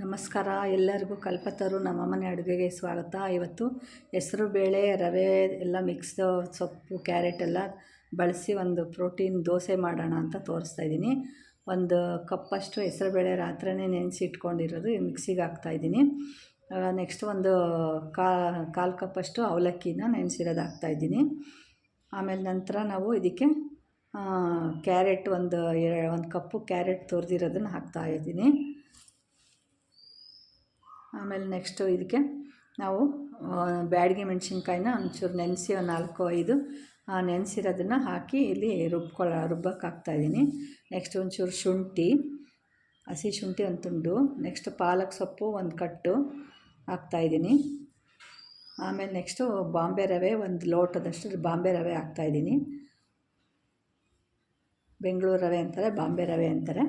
ನಮಸ್ಕಾರ. ಎಲ್ಲರಿಗೂ ಕಲ್ಪತರು ನಮ್ಮ ಮನೆ ಅಡುಗೆಗೆ ಸ್ವಾಗತ. ಇವತ್ತು ಹೆಸರು, ಬೇಳೆ, ರವೆ ಎಲ್ಲ ಮಿಕ್ಸ್ ಸೊಪ್ಪು ಕ್ಯಾರೆಟ್ ಎಲ್ಲ ಬಳಸಿ ಒಂದು ಪ್ರೋಟೀನ್ ದೋಸೆ ಮಾಡೋಣ ಅಂತ ತೋರಿಸ್ತಾ ಇದ್ದೀನಿ. ಒಂದು ಕಪ್ಪಷ್ಟು ಹೆಸರುಬೇಳೆ ರಾತ್ರಿಯೇ ನೆನೆಸಿ ಇಟ್ಕೊಂಡಿರೋದು. ಮಿಕ್ಸಿಗೆ ಹಾಕ್ತಾಯಿದ್ದೀನಿ ನೆಕ್ಸ್ಟ್ ಒಂದು ಕಾಲು ಕಪ್ಪಷ್ಟು ಅವಲಕ್ಕಿನ ನೆನೆಸಿರೋದು ಹಾಕ್ತಾ ಇದ್ದೀನಿ. ಆಮೇಲೆ ನಂತರ ನಾವು ಇದಕ್ಕೆ ಕ್ಯಾರೆಟ್ ಒಂದು ಒಂದು ಕಪ್ಪು ಕ್ಯಾರೆಟ್ ತುರಿದಿರೋದನ್ನು ಹಾಕ್ತಾಯಿದ್ದೀನಿ ಆಮೇಲೆ ನೆಕ್ಸ್ಟು ಇದಕ್ಕೆ ನಾವು ಬ್ಯಾಡಗಿ ಮೆಣಸಿನ್ಕಾಯಿನ ಒಂಚೂರು ನೆನೆಸಿ ಒಂದು ನಾಲ್ಕು, ಐದು ನೆನೆಸಿರೋದನ್ನು ಹಾಕಿ ಇಲ್ಲಿ ರುಬ್ಕೊಳ್ಳೋ ರುಬ್ಬಕ್ಕೆ ಹಾಕ್ತಾಯಿದ್ದೀನಿ ನೆಕ್ಸ್ಟ್ ಒಂಚೂರು ಶುಂಠಿ, ಹಸಿ ಶುಂಠಿ ಒಂದು ತುಂಡು ನೆಕ್ಸ್ಟ್ ಪಾಲಕ್ ಸೊಪ್ಪು ಒಂದು ಕಟ್ಟು ಹಾಕ್ತಾಯಿದ್ದೀನಿ ಆಮೇಲೆ ನೆಕ್ಸ್ಟು ಬಾಂಬೆ ರವೆ ಒಂದು ಲೋಟದಷ್ಟು ಬಾಂಬೆ ರವೆ ಹಾಕ್ತಾಯಿದ್ದೀನಿ ಬೆಂಗಳೂರು ರವೆ ಅಂತಾರೆ, ಬಾಂಬೆ ರವೆ ಅಂತಾರೆ.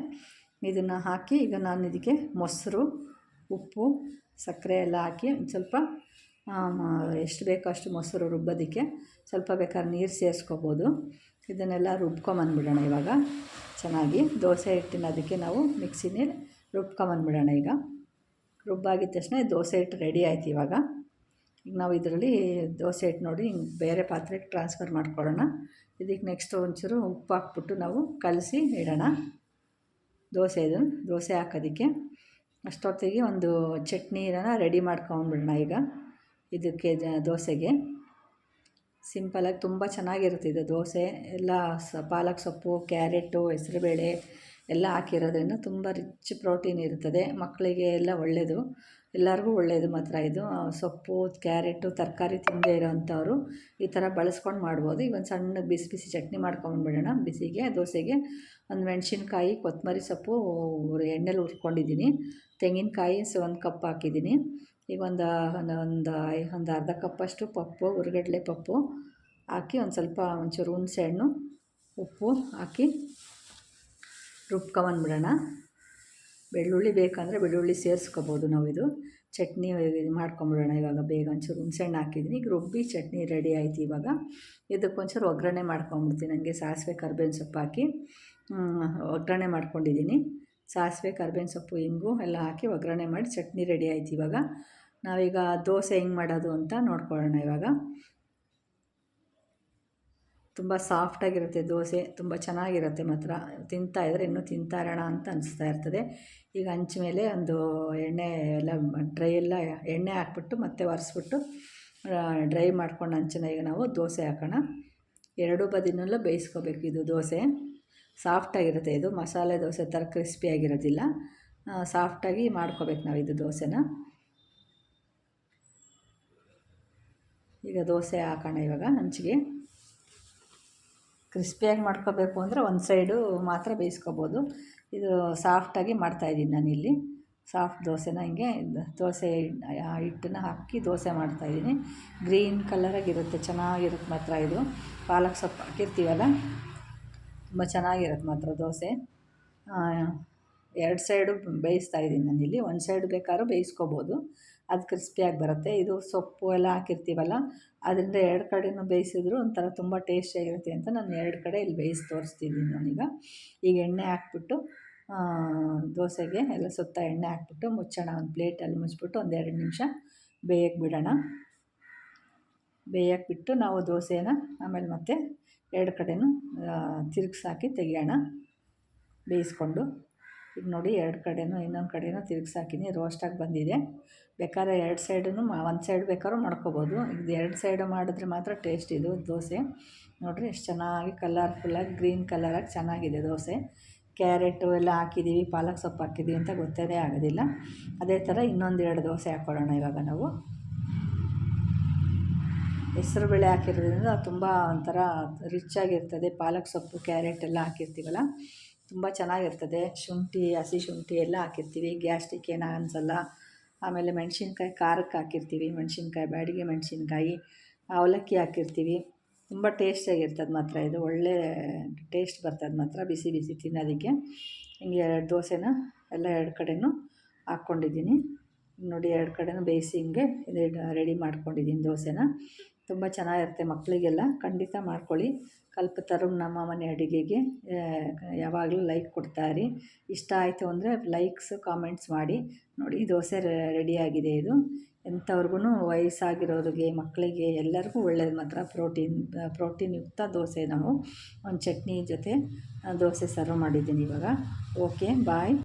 ಇದನ್ನು ಹಾಕಿ ಈಗ ನಾನು ಇದಕ್ಕೆ ಮೊಸರು ಉಪ್ಪು, ಸಕ್ಕರೆ ಎಲ್ಲ ಹಾಕಿ ಒಂದು ಸ್ವಲ್ಪ ಎಷ್ಟು ಬೇಕೋ ಅಷ್ಟು ಮೊಸರು ರುಬ್ಬೋದಕ್ಕೆ. ಸ್ವಲ್ಪ ಬೇಕಾದ್ರೆ ನೀರು ಸೇರಿಸ್ಕೋಬೋದು. ಇದನ್ನೆಲ್ಲ ರುಬ್ಕೊಂಬಂದ್ಬಿಡೋಣ ಇವಾಗ. ಚೆನ್ನಾಗಿ ದೋಸೆ ಹಿಟ್ಟಿನ ಅದಕ್ಕೆ ನಾವು ಮಿಕ್ಸಿನೇ ರುಬ್ಕೊಂಬಂದ್ಬಿಡೋಣ ಈಗ. ರುಬ್ಬಾಗಿದ ತಕ್ಷಣ ದೋಸೆ ಹಿಟ್ಟು ರೆಡಿ ಆಯ್ತು ಇವಾಗ. ಈಗ ನಾವು ಇದರಲ್ಲಿ ದೋಸೆ ಹಿಟ್ಟು ನೋಡಿ ಹಿಂಗೆ ಬೇರೆ ಪಾತ್ರೆಗೆ ಟ್ರಾನ್ಸ್ಫರ್ ಮಾಡ್ಕೊಳ್ಳೋಣ. ಇದಕ್ಕೆ ನೆಕ್ಸ್ಟ್ ಒಂಚೂರು ಉಪ್ಪು ಹಾಕ್ಬಿಟ್ಟು ನಾವು ಕಲಸಿ ಇಡೋಣ. ದೋಸೆ ಇದು ದೋಸೆ ಹಾಕೋದಕ್ಕೆ. ಅಷ್ಟೊತ್ತಿಗೆ ಒಂದು ಚಟ್ನಿ ಚಟ್ನಿನ ರೆಡಿ ಮಾಡ್ಕೊಂಬಿಡೋಣ ಈಗ. ಇದಕ್ಕೆ ದೋಸೆಗೆ. ಸಿಂಪಲಾಗಿ ತುಂಬ ಚೆನ್ನಾಗಿರುತ್ತೆ ಇದು ದೋಸೆ. ಎಲ್ಲ ಸ, ಪಾಲಕ್ ಸೊಪ್ಪು, ಕ್ಯಾರೆಟು, ಹೆಸರುಬೇಳೆ ಎಲ್ಲ ಹಾಕಿರೋದ್ರಿಂದ ತುಂಬ ರಿಚ್ ಪ್ರೋಟೀನ್ ಇರ್ತದೆ. ಮಕ್ಕಳಿಗೆ ಎಲ್ಲ ಒಳ್ಳೆಯದು ಎಲ್ಲರಿಗೂ ಒಳ್ಳೆಯದು ಮಾತ್ರ ಇದು. ಸೊಪ್ಪು, ಕ್ಯಾರೆಟು, ತರಕಾರಿ ತಿನ್ನದೇ ಇರೋವಂಥವ್ರು ಈ ಥರ ಬಳಸ್ಕೊಂಡು ಮಾಡ್ಬೋದು. ಈಗ ಒಂದು ಸಣ್ಣ ಬಿಸಿ ಬಿಸಿ ಚಟ್ನಿ ಮಾಡ್ಕೊಂಡ್ಬಿಡೋಣ ಬಿಸಿಗೆ, ದೋಸೆಗೆ ಒಂದು ಮೆಣಸಿನ್ಕಾಯಿ, ಕೊತ್ತಂಬರಿ ಸೊಪ್ಪು ಎಣ್ಣೆಲಿ ಹುರ್ಕೊಂಡಿದ್ದೀನಿ. ತೆಂಗಿನಕಾಯಿ ಸೊ ಒಂದು ಕಪ್ ಹಾಕಿದ್ದೀನಿ. ಈಗ ಒಂದು ಒಂದು ಒಂದು ಅರ್ಧ ಕಪ್ಪಷ್ಟು ಪಪ್ಪು ಹುರ್ಗಡ್ಲೆ ಪಪ್ಪು ಹಾಕಿ ಒಂದು ಸ್ವಲ್ಪ ಒಂಚೂರು ಹುಣಸೆ ಹಣ್ಣು, ಉಪ್ಪು ಹಾಕಿ ರುಬ್ಕೊಂಬಂದ್ಬಿಡೋಣ ಬೆಳ್ಳುಳ್ಳಿ ಬೇಕಂದರೆ ಬೆಳ್ಳುಳ್ಳಿ ಸೇರಿಸ್ಕೋಬೋದು ನಾವು ಇದು ಚಟ್ನಿ ಮಾಡ್ಕೊಂಬಿಡೋಣ. ಇವಾಗ ಬೇಗ ಒಂಚೂರು ಹುಣ್ಸೆಹಣ್ಣು ಹಾಕಿದ್ದೀನಿ. ಈಗ ರುಬ್ಬಿ ಚಟ್ನಿ ರೆಡಿ ಆಯಿತು ಇವಾಗ. ಇದಕ್ಕೆ ಒಂಚೂರು ಒಗ್ಗರಣೆ ಮಾಡ್ಕೊಂಬಿಡ್ತೀನಿ. ನನಗೆ ಸಾಸಿವೆ, ಕರ್ಬೇವಿನ ಸೊಪ್ಪು ಹಾಕಿ ಒಗ್ಗರಣೆ ಮಾಡ್ಕೊಂಡಿದ್ದೀನಿ. ಸಾಸಿವೆ, ಕರ್ಬೇವಿನ ಸೊಪ್ಪು, ಇಂಗು ಎಲ್ಲ ಹಾಕಿ ಒಗ್ಗರಣೆ ಮಾಡಿ ಚಟ್ನಿ ರೆಡಿ ಆಯ್ತು ಇವಾಗ. ನಾವೀಗ ದೋಸೆ ಹೆಂಗೆ ಮಾಡೋದು ಅಂತ ನೋಡ್ಕೊಳ್ಳೋಣ ಇವಾಗ. ತುಂಬ ಸಾಫ್ಟಾಗಿರುತ್ತೆ ದೋಸೆ, ತುಂಬ ಚೆನ್ನಾಗಿರುತ್ತೆ ಮಾತ್ರ. ತಿಂತಾಯಿದ್ರೆ ಇನ್ನೂ ತಿಂತಾ ಇರೋಣ ಅಂತ ಅನಿಸ್ತಾ ಇರ್ತದೆ. ಈಗ ಹಂಚ ಮೇಲೆ ಒಂದು ಎಣ್ಣೆ ಎಲ್ಲ ಡ್ರೈ ಎಲ್ಲ ಎಣ್ಣೆ ಹಾಕ್ಬಿಟ್ಟು ಮತ್ತೆ ಒರೆಸ್ಬಿಟ್ಟು ಡ್ರೈ ಮಾಡ್ಕೊಂಡು ಹಂಚನ ಈಗ ನಾವು ದೋಸೆ ಹಾಕೋಣ. ಎರಡೂ ಬದಿನಲ್ಲೂ ಬೇಯಿಸ್ಕೋಬೇಕು ಇದು ದೋಸೆ. ಸಾಫ್ಟಾಗಿರುತ್ತೆ ಇದು. ಮಸಾಲೆ ದೋಸೆ ಥರ ಕ್ರಿಸ್ಪಿಯಾಗಿರೋದಿಲ್ಲ ಸಾಫ್ಟಾಗಿ ಮಾಡ್ಕೋಬೇಕು ನಾವು ಇದು ದೋಸೆನ. ಈಗ ದೋಸೆ ಹಾಕೋಣ ಇವಾಗ ಹಂಚಿಗೆ ಕ್ರಿಸ್ಪಿಯಾಗಿ ಮಾಡ್ಕೋಬೇಕು ಅಂದರೆ ಒಂದು ಸೈಡು ಮಾತ್ರ ಬೇಯಿಸ್ಕೋಬೋದು. ಇದು ಸಾಫ್ಟಾಗಿ ಮಾಡ್ತಾಯಿದ್ದೀನಿ ನಾನಿಲ್ಲಿ. ಸಾಫ್ಟ್ ದೋಸೆನ ಹಿಂಗೆ ದೋಸೆ ಹಿಟ್ಟನ್ನ ಹಾಕಿ ದೋಸೆ ಮಾಡ್ತಾಯಿದ್ದೀನಿ ಗ್ರೀನ್ ಕಲರಾಗಿರುತ್ತೆ ಚೆನ್ನಾಗಿರುತ್ತೆ ಮಾತ್ರ ಇದು. ಪಾಲಕ್ ಸೊಪ್ಪು ಹಾಕಿರ್ತೀವಲ್ಲ? ತುಂಬ ಚೆನ್ನಾಗಿರುತ್ತೆ ಮಾತ್ರ ದೋಸೆ. ಎರಡು ಸೈಡು ಬೇಯಿಸ್ತಾ ಇದ್ದೀನಿ ನಾನಿಲ್ಲಿ. ಒಂದು ಸೈಡ್ ಬೇಕಾದ್ರೂ ಬೇಯಿಸ್ಕೋಬೋದು. ಅದು ಕ್ರಿಸ್ಪಿಯಾಗಿ ಬರುತ್ತೆ. ಇದು ಸೊಪ್ಪು ಎಲ್ಲ ಹಾಕಿರ್ತೀವಲ್ಲ, ಅದರಿಂದ ಎರಡು ಕಡೆಯೂ ಬೇಯಿಸಿದ್ರು ಒಂಥರ ತುಂಬ ಟೇಸ್ಟಿಯಾಗಿರುತ್ತೆ ಅಂತ ನಾನು ಎರಡು ಕಡೆ ಇಲ್ಲಿ ಬೇಯಿಸಿ ತೋರಿಸ್ತಿದ್ದೀನಿ ನಾನೀಗ. ಈಗ ಎಣ್ಣೆ ಹಾಕ್ಬಿಟ್ಟು ದೋಸೆಗೆ ಎಲ್ಲ ಸುತ್ತ ಎಣ್ಣೆ ಹಾಕ್ಬಿಟ್ಟು ಮುಚ್ಚೋಣ. ಒಂದು ಪ್ಲೇಟಲ್ಲಿ ಮುಚ್ಚಿಬಿಟ್ಟು ಒಂದು ಎರಡು ನಿಮಿಷ ಬೇಯಕ್ಕೆ ಬಿಡೋಣ. ಬೇಯಕ್ಕೆ ಬಿಟ್ಟು ನಾವು ದೋಸೆನ ಆಮೇಲೆ ಮತ್ತೆ ಎರಡು ಕಡೆಯೂ ತಿರುಗ್ಸಾಕಿ ತೆಗಿಯೋಣ. ಬೇಯಿಸ್ಕೊಂಡು. ಈಗ ನೋಡಿ ಎರಡು ಕಡೆಯೂ ಇನ್ನೊಂದು ಕಡೆಯೂ ತಿರುಗಿಸಾಕಿನಿ. ರೋಸ್ಟಾಗಿ ಬಂದಿದೆ. ಬೇಕಾದ್ರೆ ಎರಡು ಸೈಡೂ ಒಂದು ಸೈಡ್ ಬೇಕಾದ್ರೂ ಮಾಡ್ಕೋಬೋದು. ಇದು ಎರಡು ಸೈಡು ಮಾಡಿದ್ರೆ ಮಾತ್ರ ಟೇಸ್ಟ್ ಇದು ದೋಸೆ. ನೋಡಿರಿ ಎಷ್ಟು ಚೆನ್ನಾಗಿ ಕಲರ್ಫುಲ್ಲಾಗಿ, ಗ್ರೀನ್ ಕಲರಾಗಿ ಚೆನ್ನಾಗಿದೆ ದೋಸೆ. ಕ್ಯಾರೆಟು ಎಲ್ಲ ಹಾಕಿದ್ದೀವಿ, ಪಾಲಕ್ ಸೊಪ್ಪು ಹಾಕಿದ್ದೀವಿ ಅಂತ ಗೊತ್ತೇ ಆಗೋದಿಲ್ಲ. ಅದೇ ಥರ ಇನ್ನೊಂದು ಎರಡು ದೋಸೆ ಹಾಕ್ಕೊಳ್ಳೋಣ ಇವಾಗ ನಾವು. ಹೆಸರು ಬೇಳೆ ಹಾಕಿರೋದ್ರಿಂದ ತುಂಬ ಒಂಥರ ರಿಚ್ಚಾಗಿರ್ತದೆ. ಪಾಲಕ್ ಸೊಪ್ಪು, ಕ್ಯಾರೆಟ್ ಎಲ್ಲ ಹಾಕಿರ್ತೀವಲ್ಲ. ತುಂಬ ಚೆನ್ನಾಗಿರ್ತದೆ. ಶುಂಠಿ, ಹಸಿ ಶುಂಠಿ ಎಲ್ಲ ಹಾಕಿರ್ತೀವಿ. ಗ್ಯಾಸ್ಟ್ರಿಕ್ ಏನೂ ಅನಿಸಲ್ಲ. ಆಮೇಲೆ ಮೆಣಸಿನ್ಕಾಯಿ ಖಾರಕ್ಕೆ ಹಾಕಿರ್ತೀವಿ. ಮೆಣಸಿನ್ಕಾಯಿ ಬ್ಯಾಡಗಿ ಮೆಣಸಿನ್ಕಾಯಿ, ಅವಲಕ್ಕಿ ಹಾಕಿರ್ತೀವಿ. ತುಂಬ ಟೇಸ್ಟಿಯಾಗಿರ್ತದೆ ಮಾತ್ರ ಇದು. ಒಳ್ಳೆ ಟೇಸ್ಟ್ ಬರ್ತದೆ ಮಾತ್ರ ಬಿಸಿ ಬಿಸಿ ತಿನ್ನೋದಕ್ಕೆ. ಹಿಂಗೆ ಎರಡು ದೋಸೆನ ಎಲ್ಲ ಎರಡು ಕಡೆನೂ ಹಾಕ್ಕೊಂಡಿದ್ದೀನಿ. ನೋಡಿ ಎರಡು ಕಡೆನೂ ಬೇಯಿಸಿ ಹಿಂಗೆ ರೆಡಿ ಮಾಡ್ಕೊಂಡಿದ್ದೀನಿ ದೋಸೆನ. ತುಂಬ ಚೆನ್ನಾಗಿರುತ್ತೆ ಮಕ್ಕಳಿಗೆಲ್ಲ ಖಂಡಿತ ಮಾಡ್ಕೊಳ್ಳಿ. ಕಲ್ಪತರು ನಮ್ಮ ಮನೆ ಅಡುಗೆಗೆ. ಯಾವಾಗಲೂ ಲೈಕ್ ಕೊಡ್ತಾಯಿರಿ ಇಷ್ಟ ಆಯಿತು ಅಂದರೆ ಲೈಕ್ಸ್ ಕಾಮೆಂಟ್ಸ್ ಮಾಡಿ. ನೋಡಿ, ದೋಸೆ ರೆಡಿಯಾಗಿದೆ ಇದು. ಎಂಥವ್ರಿಗೂ ವಯಸ್ಸಾಗಿರೋರಿಗೆ ಮಕ್ಕಳಿಗೆ ಎಲ್ಲರಿಗೂ ಒಳ್ಳೇದು ಮಾತ್ರ. ಪ್ರೋಟೀನ್ ಪ್ರೋಟೀನ್ ಯುಕ್ತ ದೋಸೆ ನಾವು. ಒಂದು ಚಟ್ನಿ ಜೊತೆ ದೋಸೆ ಸರ್ವ್ ಮಾಡಿದ್ದೀನಿ ಇವಾಗ. Okay bye